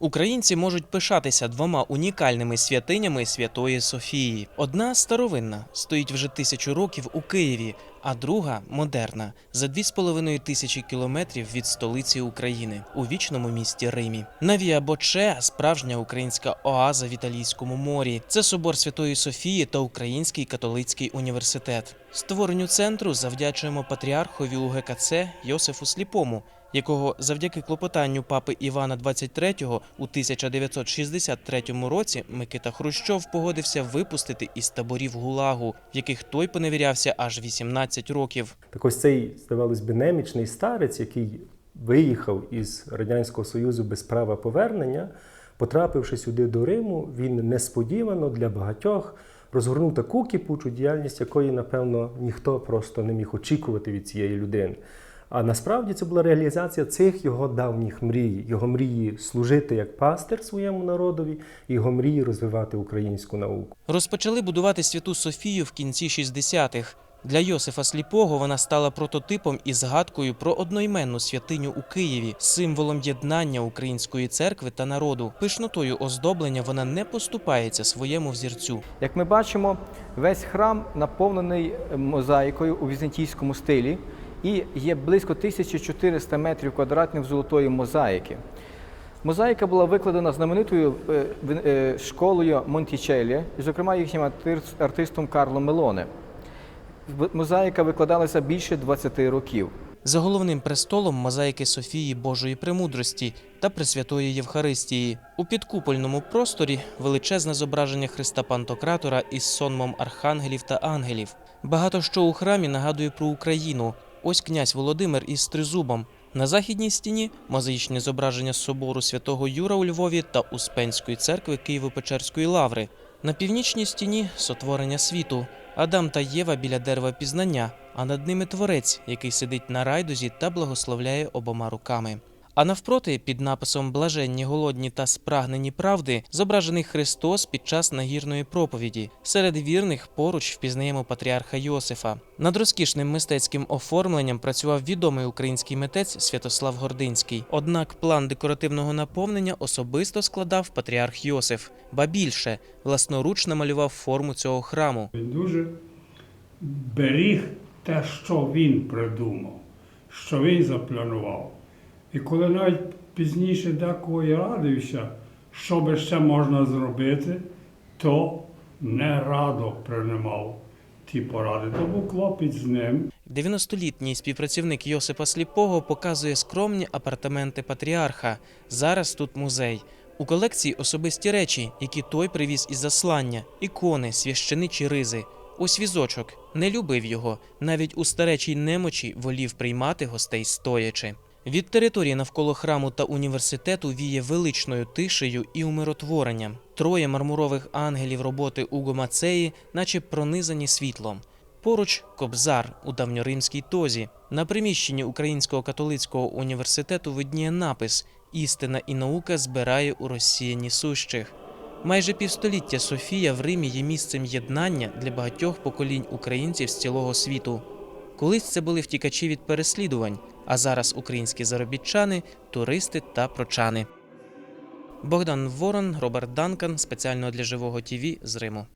Українці можуть пишатися двома унікальними святинями Святої Софії. Одна старовинна стоїть вже тисячу років у Києві, а друга модерна за дві з половиною тисячі кілометрів від столиці України у вічному місті Римі. Навія Боче справжня українська оаза в Італійському морі. Це собор Святої Софії та Український католицький університет. Створенню центру завдячуємо патріархові УГКЦ Йосифу Сліпому якого завдяки клопотанню папи Івана XXIII у 1963 році Микита Хрущов погодився випустити із таборів ГУЛАГу, в яких той поневірявся аж 18 років. Так ось цей, здавалось би, немічний старець, який виїхав із Радянського Союзу без права повернення, потрапивши сюди до Риму, він несподівано для багатьох розгорнув таку кипучу діяльність, якої, напевно, ніхто просто не міг очікувати від цієї людини. А насправді це була реалізація цих його давніх мрій, його мрії служити як пастир своєму народові, його мрії розвивати українську науку. Розпочали будувати святу Софію в кінці 60-х. Для Йосифа Сліпого вона стала прототипом і згадкою про одноіменну святиню у Києві, символом єднання української церкви та народу. Пишнотою оздоблення вона не поступається своєму взірцю. Як ми бачимо, весь храм наповнений мозаїкою у візантійському стилі і є близько 1400 метрів квадратних золотої мозаїки. Мозаїка була викладена знаменитою е, е, школою Монтічелі, зокрема їхнім артис- артистом Карло Мелоне. Мозаїка викладалася більше 20 років. За головним престолом мозаїки Софії Божої премудрості та Пресвятої Євхаристії. У підкупольному просторі величезне зображення Христа Пантократора із сонмом архангелів та ангелів. Багато що у храмі нагадує про Україну. Ось князь Володимир із тризубом. На західній стіні мозаїчне зображення собору святого Юра у Львові та Успенської церкви Києво-Печерської лаври. На північній стіні сотворення світу. Адам та Єва біля дерева пізнання, а над ними творець, який сидить на райдузі та благословляє обома руками. А навпроти, під написом Блаженні голодні та спрагнені правди, зображений Христос під час нагірної проповіді. Серед вірних поруч впізнаємо патріарха Йосифа. Над розкішним мистецьким оформленням працював відомий український митець Святослав Гординський. Однак план декоративного наповнення особисто складав патріарх Йосиф, ба більше власноруч намалював форму цього храму. Він дуже беріг те, що він придумав, що він запланував. І коли навіть пізніше декого я радився, що би ще можна зробити, то не радо приймав ті поради. То був клопіт з ним. 90-літній співпрацівник Йосипа Сліпого показує скромні апартаменти патріарха. Зараз тут музей. У колекції особисті речі, які той привіз із заслання, ікони, священичі ризи. Ось візочок. Не любив його. Навіть у старечій немочі волів приймати гостей стоячи. Від території навколо храму та університету віє величною тишею і умиротворенням. Троє мармурових ангелів роботи Уго Мацеї, наче пронизані світлом. Поруч Кобзар у давньоримській тозі. На приміщенні Українського католицького університету видніє напис Істина і наука збирає у розсіяні сущих. Майже півстоліття Софія в Римі є місцем єднання для багатьох поколінь українців з цілого світу. Колись це були втікачі від переслідувань, а зараз українські заробітчани, туристи та прочани. Богдан Ворон, Роберт Данкан спеціально для живого ТІВІ з Риму.